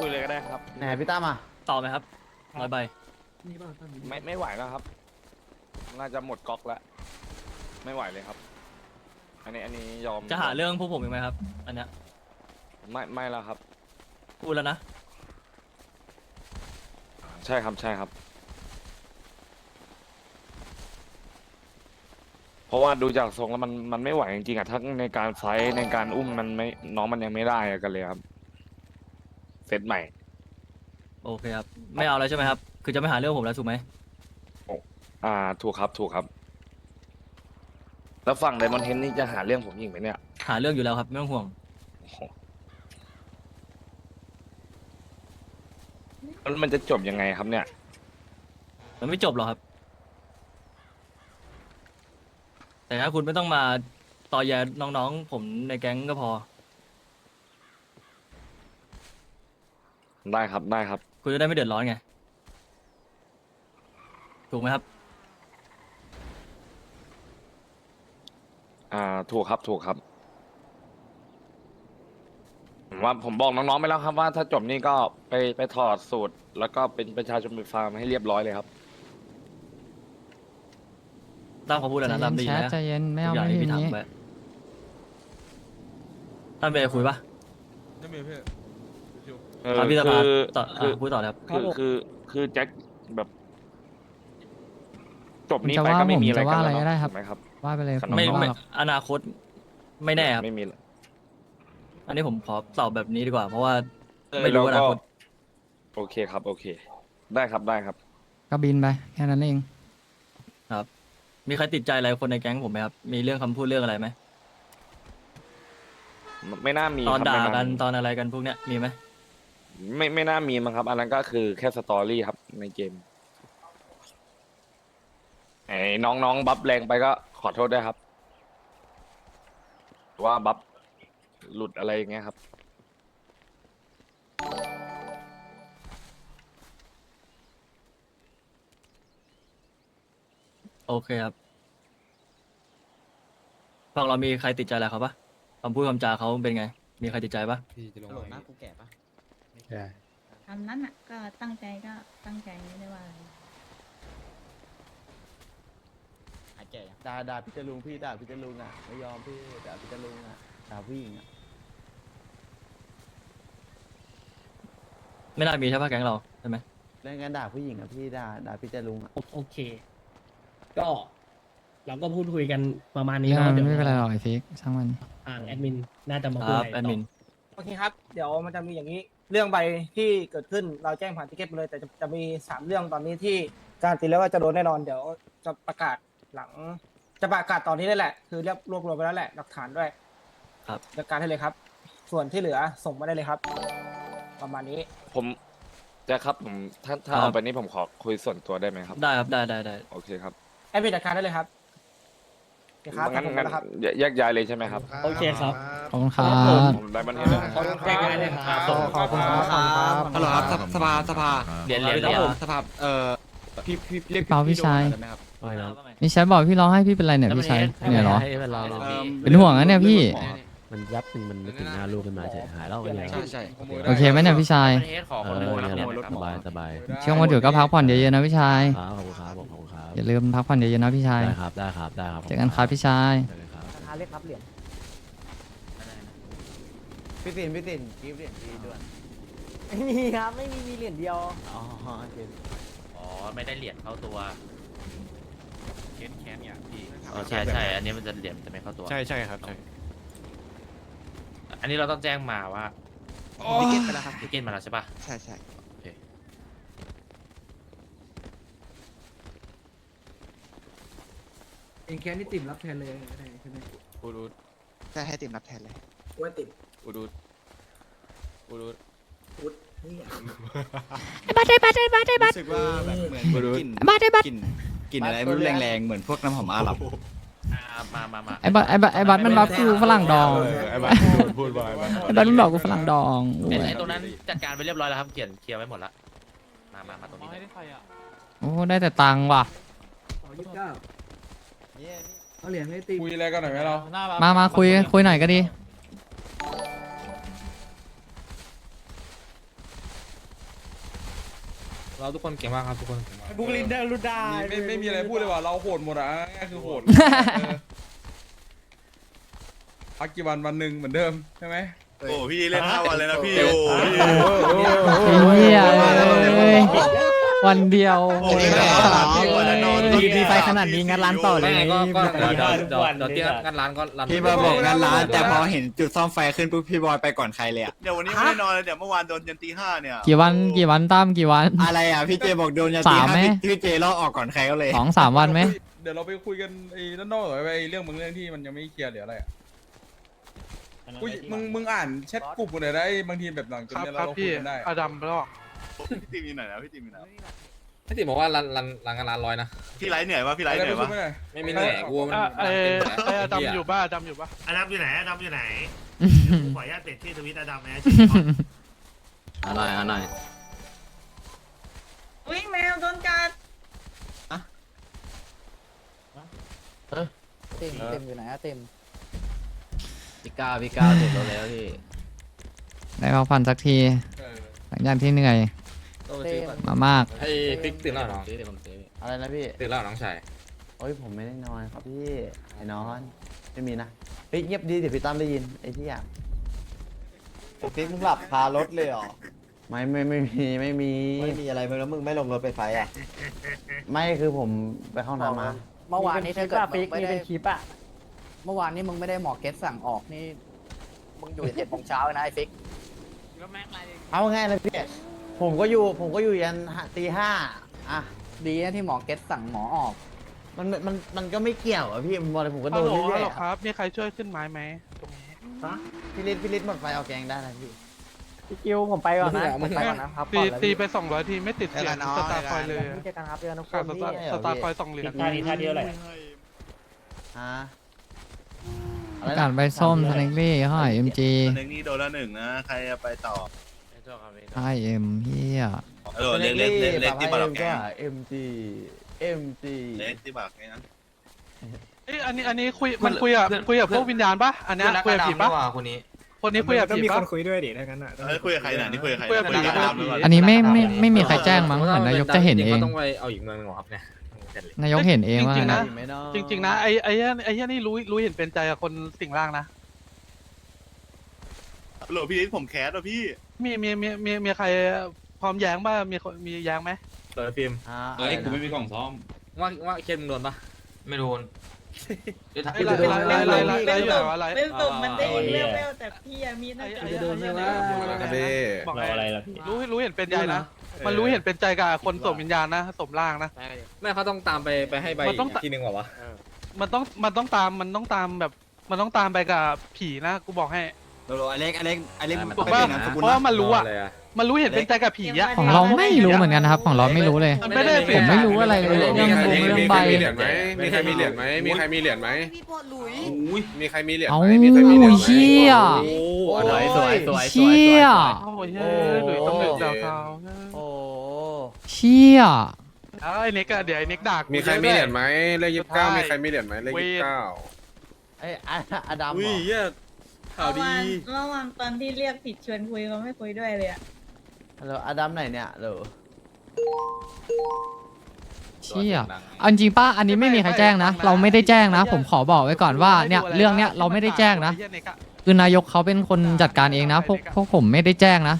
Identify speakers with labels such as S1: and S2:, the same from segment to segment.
S1: คุยเลยก็ได้ครับ
S2: ไหนพี่ตั้มอะ
S3: ต่อไหมครับร้อยใบ
S1: ไม่ไม่ไหวแล้วครับ น่าจะหมดก๊อกแล้ว ไม่ไหวเลยครับ อันนี้อันนี้ยอม
S3: จะหาเรื่องพวกผมอีกไหมครับ อันเนี้ย
S1: ไม่ไม่แล้วครับ
S3: พูดแล้วนะ
S1: ใช่ครับใช่ครับ เพราะว่าดูจากทรงแล้วมันมันไม่ไหวจริงๆอะทั้งในการไฟท์ในการอุ้มมันไม่น้องมันยังไม่ได้อะกันเลยครับ เซตใหม่
S3: โอเคครับ ไม่เอาแล้วใช่ไหมครับ คือจะไม่หาเรื่องผมแล้วถูกไหม
S1: อ่า ถูกครับ ถูกครับ แล้วฝั่งไดมอนเทนนี่จะหาเรื่องผมอีกไหมเนี่ย
S3: หาเรื่องอยู่แล้วครับ ไม่ต้องห่วง
S1: โอ้โหแล้วมันจะจบยังไงครับเนี่ย
S3: มันไม่จบหรอกครับ แต่ถ้าคุณไม่ต้องมาต่อแยน้องๆ ผมในแก๊งก็พอ
S1: ได้ครับได้ครับ
S3: คุณจะได้ไม่เดือดร้อนไง ถูกไหมครับ
S1: อ่าถูกครับถูกครับผมว่าผมบอกน้องๆไปแล้วครับว่าถ้าจบนี่ก็ไปไปถอดสูตร แล้วก็เป็นประชาชนเป็นฟาร์มให้เรียบร้อยเลยครับ
S3: ตามเขาพูดแล้วนะตามดี
S4: แชท
S3: นะ
S4: ใจเย็นไม่
S3: ทุ
S4: เอา
S3: กอย่าง
S4: ไม่
S3: ที่
S4: ที
S3: พี่
S4: นี้
S3: ทำไปตามเบย์คุยปะ
S5: ไม่มีพี่ชิว
S1: เออ
S3: ครับพี่สภา
S1: คือ
S3: ต่อ
S1: คือ
S3: อะพูดต่อเลยครับ
S1: คือคือคือแจ็คแบบ จบนี้
S4: จะ
S1: ไป
S4: ว่า
S1: ก็ไม่
S4: ผม
S1: มีอะไร
S4: จะ
S1: กั
S4: ว่านอะไร
S1: แล้ว
S4: ก็ได้
S1: เนาะ
S4: ครับ
S1: ถูกไหมครับ
S4: ว่าไปเลย
S1: ครับ
S4: ผม
S3: ไม่
S4: ว่า
S3: ไม่
S4: หรอก
S3: อนาคตไม่แน่ครับ
S1: ไม่มี
S3: อันนี้ผมขอตอบแบบนี้ดีกว่า เพราะว่า
S1: เออ
S3: ไม่รู้
S1: แล้ว
S3: อ
S1: ก็
S3: นาคต
S1: โอเคครับ โอเค ได้ครับได้ครับ
S4: ก็บินไปแค่นั้นเอง
S3: มีใครติดใจอะไรคนในแก๊งผมไหมครับ มีเรื่องคำพูดเรื่องอะไรไหม
S1: ไม่น่ามี
S3: ตอน
S1: ครับ
S3: ด่า
S1: ไม่
S3: กัน
S1: มี
S3: ตอนอะไรกันพวกเนี้ยมีไหม
S1: ไม่ไม่น่ามีมั้งครับ อันนั้นก็คือแค่สตอรี่ครับในเกมไอ้น้องๆบัฟแรงไปก็ขอโทษด้วยครับ ว่าบัฟหลุดอะไรอย่างเงี้ยครับ
S3: โอเคครับฝั่งเรามีใครติดใจอะไรเขาปะคำพูดคำจาเขาเป็นไง มีใครติดใจปะ
S5: พี่จะลง
S2: หล
S5: มา
S2: หน้ากูแก่ปะ
S6: คำนั้นอะ ก็ตั้งใจก็ตั้งใจไม่ได้ว่าอะไร
S2: หายแก่ยังด่าด่าพี่จะลุงพี่ด่าพี่จะลุงอะไม่ยอมพี่ด่าพี่จะลุงอะด่าผู้หญิงอะ
S3: ไม่น่ามีใช่ปะแก๊งเราใช่ไหม
S2: เรื่องการด่าผู้หญิงอะพี่ด่าด่าพี่จะลุงอะ
S7: โอเค ก็เราก็พูดคุยกันประมาณนี้
S4: เรื่อง
S7: เนาะ
S4: มัน
S7: เดี๋ยว
S4: ไม่เป็นไรหรอกไอ้ฟิกช่างมัน
S7: ทางแอดมินน่าจะมา
S3: ค
S7: พูด
S3: รับ
S7: อะไร
S3: แอดมิน
S7: ต่อ
S8: โอเคครับ เดี๋ยวมันจะมีอย่างนี้ เรื่องใบที่เกิดขึ้นเราแจ้งผ่านติเก็ตไปเลย แต่จะจะมีสามเรื่องตอนนี้ที่การตีแล้วว่าจะโดนแน่นอน เดี๋ยวจะประกาศหลัง จะประกาศตอนนี้ได้แหละ คือเรียบรวบรวมไปแล้วแหละหลักฐานด้วย
S3: ครับ
S8: จัดการให้เลยครับ ส่วนที่เหลือส่งมาได้เลยครับ ประมาณนี้
S1: ผมแจะครับผมถ้าถ้า
S3: ครับ
S1: เอาไปนี้ผมขอคุยส่วนตัวได้ไหมครับ
S3: ได้ครับได้ได้ได้
S1: โอเคครับ
S8: แอดมินจัดการได้เลยครับโอเคครับ
S1: งั้น
S8: ขอบคุณ
S1: งั้น
S8: นะครับ
S1: แยกย้ายเลยใช่ไหมครับ
S7: โอเคครับ
S4: ขอบคุณครับ
S1: ผมได้บันเทิง
S7: แจ้งงานเลยครับ
S8: ขอบคุณครับ
S5: ฮัลโหลครับสภสภาสภา
S3: เหรียญเหรียญ
S5: ค
S3: เห
S5: รับ
S3: รียญ
S5: ผมสภาเอ่อพี่พี่เรียก
S4: เปล่าพี่ชาย
S5: ได้ไหมครับ
S4: นี่แชทบอกพี่ร้องให้พี่เป็นไรเนี่ยพี่ชายเนี่ยเหรอ
S5: เอ่อ
S4: เป็นห่วงนะเนี่ยพี่
S9: มันยับหนึ่งมันนึกถึงหน้าลูกขึ้นมาเฉยหายแล้วเป็นไง
S5: ใช่ใช่
S4: โอเคไหมเนี่ยพี่ชาย
S9: เออเนี่ยสบายสบาย
S4: ช่วงวันหยุดก็พักผ่อนเยอะๆนะพี่ชาย
S9: ครับขอบคุณครับผมขอบคุณครับ
S4: อย่าลืมพักผ่อนเยอะๆนะพี่ชาย
S9: ได้ครับได้ครับได้ครับ
S4: เจอกันครับพี่ชาย
S9: เจอกันครับ
S8: ราคาเรียกรับเหรียญ
S2: พี่สินพี่สินกิฟต์เหรียญพี่ด้วย
S8: ไม่มีครับไม่มีมีเหรียญเดียว
S2: อ๋อโอเค
S10: อ๋อ ไม่ได้เหรียญเข้าตัว
S5: แค้นแค้นเนี่ยพี่
S10: อ๋อ ใช่ใช่อันนี้มันจะเหรียญมันจะไม่เข้าตัว
S5: ใช่ใช่ครับใช่
S10: อันนี้เราต้องแจ้งมาว่า
S5: โอ้
S10: ติเก็ตไปแล้วครับติเก็ตมาแล้วใช่ปะ
S5: ใช่ใช่
S10: โอเค
S8: เองแค่นี้ติ่มรับแทนเลยใช่ไหม
S5: อูดูด
S2: ใช่ให้ติมรับแทนเลย
S8: ว่าติ่ม
S5: อูดูดอูดูด
S8: พุทธนี่
S4: บัตรบัตรบัตรบัตร
S5: รู้สึกว่าแบบเหมือน
S2: อูดูด
S5: กลิ่น
S4: บัตรบัตร
S5: กลิ่นกลิ่นอะไรไม่รู้แรงๆ เหมือนพวกน้ำหอมอาหรับ
S10: อ่ามามามา
S4: ไอ้บัตรไอ้บัตรไอ้บัตรมันบัฟกูฝรั่งดอง
S5: ไอ้บ้าพูดพูดบ่อย
S4: ไอ้บัตรมันบอกกูฝรั่งดองโอ้
S10: ไอ้
S4: ย
S10: ไอ้ตรงนั้นจัดการไปเรียบร้อยแล้วครับเขียนเคลียร์ไว้หมดแล้วมามามาตรงนี้เลย
S4: โอ้ได้แต่ตังค์ว่ะ
S8: อ๋อยี่สิบเก้าเอาเหรียญให้ติ่ม
S5: คุยอะไรกันหน่อยไหมเรา
S4: มามาคุยคุยหน่อยก็ดี
S11: เราทุกคนเก่งมากครับทุกคนเก่งมาก
S2: บุกลินเดอร์ลูดา
S5: ไม่ไม่มีอะไรพูดเลยว่ะเราโหดหมดอะง่ายๆคือโหดพักกี่วันวันหนึ่งเหมือนเดิมใช่ไหม
S12: โอ้พี่เล่นห้าวันเลยนะพี่
S5: โอ้
S12: โอ้
S5: โห
S12: พี่
S4: ไอ้เหี้ยเอ้ยวันเดียว
S12: โอ้ยไม่ได้พี่วันละนอน
S4: ดีดีไปขนาดนี้งั้นร้านต่อเลย
S11: ไม่ไงก็ก็เดี๋ยวเดี๋ยวเดี๋ยวเดี๋ยวเที่ยงกันร้านก็ร้าน
S5: พี่มาบอกงานร้านแต่พอเห็นจุดซ่อมไฟขึ้นปุ๊บพี่บอยไปก่อนใครเลยอะ
S12: เดี๋ยววันนี้ไม่ได้นอนเลยเดี๋ยวเมื่อวานโดนยันตีห้าเนี่ย
S4: กี่วันกี่วันตั้มกี่วัน
S5: อะไรอะพี่เจบอกโดนยันตี
S4: สามไหม
S5: ห้าพี่พี่เจลอกออกก่อนใครก็เลย
S4: สองสามวันไหม
S5: เดี๋ยวเราไปคุยกันไอ้ด้านนอกหน่อยไปเรื่องมึงเรื่องที่มันยังไม่เคลียร์หรืออะไรอะกูมึงมึงอ่านแชทกลุ่มกูหน่อยได้บางทีแบบหลังจนเนี่ยเราคุยกันได้
S13: อดัมแล้ว
S12: พี่ตีมีหน่อยนะพี่ตีมีหน่อย
S11: พี่ติ๋มบอกว่าร้านร้านร้านกันร้านร้อยนะ
S12: พี่ไลฟ์เหนื่อยวะพี่ไลฟ์เหนื่อยวะ
S11: ไม่มีเหนื่อยกูมัน
S13: เอออดัมอยู่บ้าอดัมอยู่บ้า
S11: อดัมอยู่ไหนอดัมอยู่ไหนขออนุญาตติดที่ทวิตอดัมนะ
S14: อร่อยอร่อย
S6: อุ้ยแมวโดนกัด
S2: เต็มเต็มอยู่ไหนอะเต็ม
S14: พี่ก้าวพี่ก้าวเสร็จแล้วแล้วพี่
S4: ได้พักผ่อนสักทีหลังจากที่เหนื่อย
S11: ต้องไปซื้อก่อน
S4: มามาก
S11: ให้ฟิกตื่นแล้วน้อง
S14: ซื้อเดี๋ยวผมซื้อ
S2: อะไรนะพี่
S11: ตื่นแล้วน้องชาย
S2: โอ้ยผมไม่ได้นอนครับพี่ไอ้นอนไม่มีนะเฮ้ยเงียบดีเดี๋ยวพี่ตั้มได้ยินไอ้ที่อะ
S15: ฟิกมึงหลับคารถเลยเหรอ
S2: ไม่ไม่ไม่มีไม่มี
S15: ไม่มีอะไรมึงแล้วมึงไม่ลงรถไฟฟ้าอะ
S2: ไม่คือผมไปเข้าห้องน้ำมา
S15: เมื่อวานนี้ถ้าเกิดมึงไม่ได้
S2: อะ
S15: เมื่อวานนี้มึงไม่ได้หมอเก็ตสั่งออกนี่มึงอยู่เจ็ดโมงเช้าเลยนะไอ้ฟิก
S2: เอาง่ายเลยพี่ ผมก็อยู่ ผมก็อยู่ยันตีห้าอะ
S15: ดีนะที่หมอเก็ตสั่งหมอออก
S2: มันมันมันมันก็ไม่เกี่ยวอะพี่มันบอกเลยผมก็โดนเรื่อยๆอะ
S13: ครับมีใครช่วยขึ้นไม้ไหมตรงนี้
S2: พี่ลิศพี่ลิศหมดไฟเอาแกงได้นะพี่
S15: พี่กิวผมไปก่อนนะผมไปก่อนนะครับ
S13: ตีตีไปสองร้อยทีไม่ติดเสียงสตาร์คอยเลย
S15: พี่เจอกันครับเจอกันทุกค
S13: ขาด
S15: น
S13: ส
S15: พี่
S13: ตาร์สตาร์คอยสองเหรียญ
S7: ท่านี้ท่าเดียวแหละ
S2: ฮะ
S4: ประกาศใบส้มสแน็คลี่ห้อยเอ็มจี
S12: หนึ่งนี่โดนละหนึ่งนะ ใครจะไปต่อ
S4: ห้อยเอ็มเฮีย
S12: เออเล็กเล็กเล็กเล็กที่บาร์แกง
S2: เอ็มจีเอ็มจี
S12: เล็กที่บาร์แกง
S13: เอ้ยอันนี้อันนี้คุยมันคุยกับคุยกับพวกวิญญาณปะอันเนี้ยคุยกับผีปะ
S11: คนนี้
S13: คนนี้คุยกับผีปะ
S12: เฮ้ยคุยกับใครน่ะนี่คุยกับใคร
S13: คุยกับ
S12: คุยกับ
S13: ผี
S12: ดำด้วย
S4: อันนี้ไม่ไม่ไม่มีใครแจ้งมั้งเหมือนนายกจะเห็นเอง
S11: ต้องไปเอาอีกเมืองหนึ่งเหรอครับเนี่ย
S4: นายกเห็นเองว่า
S13: จริงๆนะ
S2: ไม่เนาะ
S13: จริง ๆ นะไอ้ไอ้เหี้ยไอ้เหี้ยนี่รู้รู้เห็นเป็นใจกับคนสิ่งล่างนะ
S12: โหลพี่ผมแคสอะพี่
S13: มีมีมีมีมีใครพร้อมแย้งป่ะมีคนมีแย้งไหม
S11: เปิดฟิล์ม
S2: ฮะ
S5: เฮ้ยกูไม่มีกล่องซ้อม
S11: ว่าว่าเคนมึงโดนปะไม่โดน
S13: ไอ้ไรไรไรไรไรไรอยู่ไหนวะไร
S6: เป็นตุ่มมันได้
S7: อ๋อ
S6: เว
S7: เนี่ย
S6: ลเวลแต่พี่อะมีน่าจะ
S13: ไอ้
S6: โดน
S13: ไอ้
S6: ไม่
S13: ไอ้
S6: ว่า
S13: บอก
S7: รออะไรล่ะพี่
S13: รู้รู้เห็นเป็นใจนะ มันรู้เห็นเป็นใจกับคนสวมวิญญาณนะสวมร่างนะ
S11: แม่เขาต้องตามไปไปให้ใบ
S13: มันต้อง
S11: อีกทีหนึ่งเหรอวะ
S13: มันต้องมันต้องตามมันต้องตามแบบ มันต้องตามไปกับผีนะกูบอกให้
S5: โลอเล็กอเล็กอเล็ก
S13: ถูก
S5: ไม่
S13: ป่ะ
S5: เป็นนามสกุล
S13: เพราะ
S5: นะ
S13: ว่ามันรู้อะ
S11: เลยอะ
S13: มันรู้เห็นเป็นใจกับผีอะ
S4: ของเราไม่รู้เหมือนกันนะครับ ของเราไม่รู้เลย
S13: มันไม่ได้
S4: ผมไม่รู้อะไรเลยเรื่องบงเรื่องใบ
S11: มีเหรียญไหมมีใครมีเหรียญไหมมีใครมีเหรียญไหม
S5: มีใครมีเหรียญ
S4: เอ้า
S5: ไหมมีใครมีเหรียญไหม
S4: เชี่ย
S11: โอ้
S14: สวยสวยสวยสวย
S4: เชี่ย
S13: โอ้ยเฮ้ยหลุยต้องหนึ่งดาวเท้า
S2: โอ้
S4: เชี่ย
S13: แล้วไอ้เน็กอะเดี๋ยวไอ้เน็กด่ากู
S11: มีใครมีเหรียญไหมเลขยี่สิบเก้ามีใครมีเหรียญไหมเลข
S13: เวท
S11: ยี่สิบเก้า
S2: ไอ้อะอดัม
S11: อุ้ย
S2: เหรอ
S11: เหี้ย ข่าวดี
S6: เมื่อวานตอนที่เรียกผิดชวนคุยเขาไม่คุยด้วยเลยอะ
S2: ฮัลโหลอดัมไหนเนี่ยเหรอ
S4: เชี่ยเอาจริงป้าอันนี้ไม่มีใครแจ้งนะ เราไม่ได้แจ้งนะ ผมขอบอกไว้ก่อนว่าเนี่ยเรื่องเนี้ยเราไม่ได้แจ้งนะ
S13: ไอ้เหี้ยเน็กอะ
S4: คือนายกเขาเป็นคนจัดการเองนะพวกพวกผมไม่ได้แจ้งนะ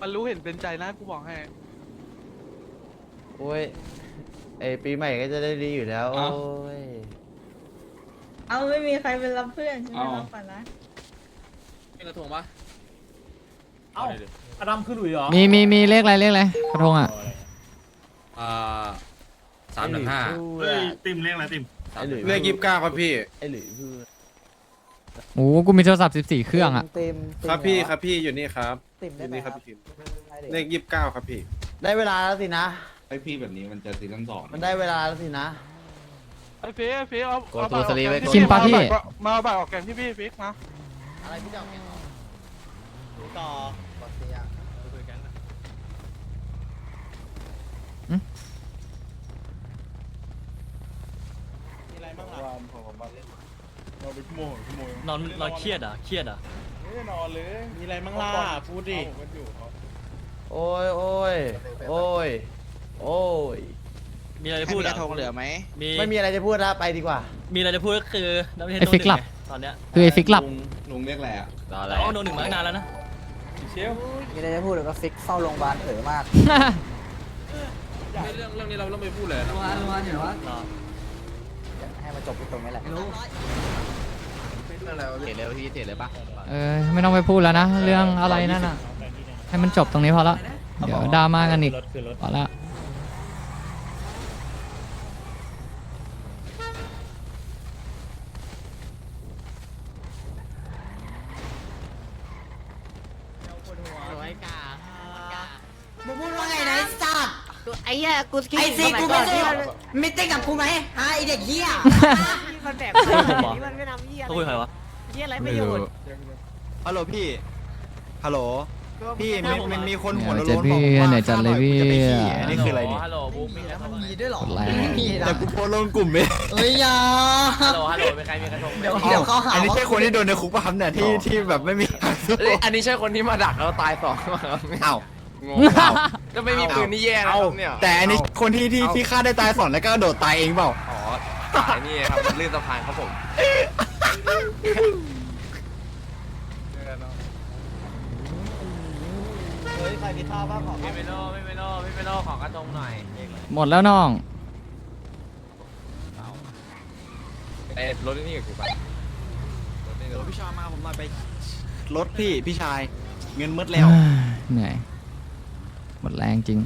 S13: มันรู้เห็นเป็นใจนะกูบอกให้
S2: โอ้ยไอปีใหม่ก็จะได้ดีอยู่แล้ว โอ้ย
S6: เอาไม่มีใครเป็นรับเพื่อนใช่ไหมรับก่อนนะ
S11: มีกระทงปะ
S7: เอ้าอดัมคือหลุยเหรอ
S4: มีมีมีเลขอะไรเลขอะไรกระทงอะ
S11: อ่าสามหนึ่งห้า
S2: เฮ้ย
S11: ติมเลขอะไรติม
S2: ไอหลุย
S11: เลขยี่สิบเก้าครับพี่
S2: ไอหลุยพูด
S4: โอ้โหกูมีโทรศัพท์14เครื่องอะ
S15: เต็มเต็ม
S11: ครับพี่ครับพี่อยู่นี่ครับ
S15: เต็ม
S11: อ
S15: ได้
S11: ยู่
S15: ไหม
S11: นี่
S15: ค
S11: ค
S15: รั
S11: รั
S15: บบ
S11: พี่เลขยี่สิบเก้าครับพี่
S2: ได้เวลาแล้วสินะ
S5: ไอพี่แบบนี้มันจะซีซั่นสอง
S2: มันได้เวลาแล้วสินะ
S13: ไอ้ฟีไอ้ฟีเอา
S14: กด
S13: เอาบัตรออก
S14: ตัวสลีปไว้
S13: แกง
S4: กินปะพี่
S13: มาเอาบัตรออกแกงที่พี่ฟิกมา
S2: อะไรพี่จะเอาแกงดูต่อ
S5: มีอะไรบ้างล่ะวันผมมาเล่นเราไปชั่วโมงชั่วโมง
S14: นอนนอนเครียดอะเครียดอะ
S5: ไม่ได้นอนเลย
S2: มีอะไรบ้างล่ะพูดดิ
S5: ผมก็อยู่เขา
S2: โอ้ยโอ้ยโอ้ยโอ้ย
S3: มีอะไรจะพูดอะ
S16: เหลือไหม
S3: มี
S2: ไม่มีอะไรจะพูดแล้วไปดีกว่า
S3: มีอะไรจะพูดก็คือนักเรียน
S4: ไอ้
S3: โน
S4: ฟิก
S3: หนึ่
S4: หลั
S3: ง
S4: บ
S3: ไง ตอนเนี้ย
S4: คือไอ้ฟิกหลับ
S5: ลุงเรียกอะไรอะ
S3: แต่ว่าโนหนึ่งมาตั้งนานแล้วนะ
S5: เชล
S16: มีอะไรจะพูดหรือก็ฟิกเฝ้าโรงพยาบาลเอ๋อมาก
S5: เรื่องเรื่องนี้เราต้องไปพูดเลย
S16: ให้มันจบที่ตรงนี้แหละ
S12: เทรดเลยพี่เทรดเลยปะ
S4: เออไม่ต้องไปพูดแล้วนะ เรื่องอะไรนั่นอะ ให้มันจบตรงนี้พอละ เดี๋ยวดราม่ากันอีกพอละ
S16: ไอ้เหี้ยกูไอ้ซีกูไม่ได้มิติ้งกับกูไหมฮะไอเด็กเหี้ย
S3: มันแบบผมเหรอเขาคุยกับใครวะ
S16: ฮัลโหลพี่ ฮัลโหล พี่มีมันมีคน
S4: เห
S16: หัว
S4: นื่อย
S16: โล้
S4: จัด
S16: น
S4: พี่เหนื่อยจัดเลยพี่
S16: อันนี้คืออะไรเนี่ย
S3: ฮัลโหลบุ๊กมีแล้ว
S16: มันมีด้วยหรอก
S4: ดแรง
S16: แต่กูโพสลงกลุ่มไปเอ้ยอยา
S3: ฮัลโหลฮัลโหลเป็นใครมีกระทงไหม
S16: เดี๋ยวเดี๋ยวเขาหาอันนี้ใช่คนที่โดนในคุกป่ะครับเนี่ยที่ที่แบบไม่มี
S10: อันนี้ใช่คนที่มาดักแล้วตายสอง
S16: อ้า ว
S10: งงก็ไม่มีปืนนี่แย่นะครับเนี่ย
S16: แต่อันนี้คนที่ที่ที่ฆ่าได้ตายสองแล้วก็โดดตายเองเปล่า
S10: อ๋อตายนี่ครับมันลื่นสะพานครับผม
S2: เฮ้ยใครมีท่าบ้างของ
S10: ไม่เป็นโลไม่เป็นโลไม่เป็นโลขอกระทงหน่อย
S4: หมดแล้วน้อง
S10: เอ้รถนี่กับกูปะ
S16: พี่ชายมาผมหน่อยไปรถพี่พี่ชาย เงินมืดแล้ว
S4: เหนื่อย หมดแรงจริง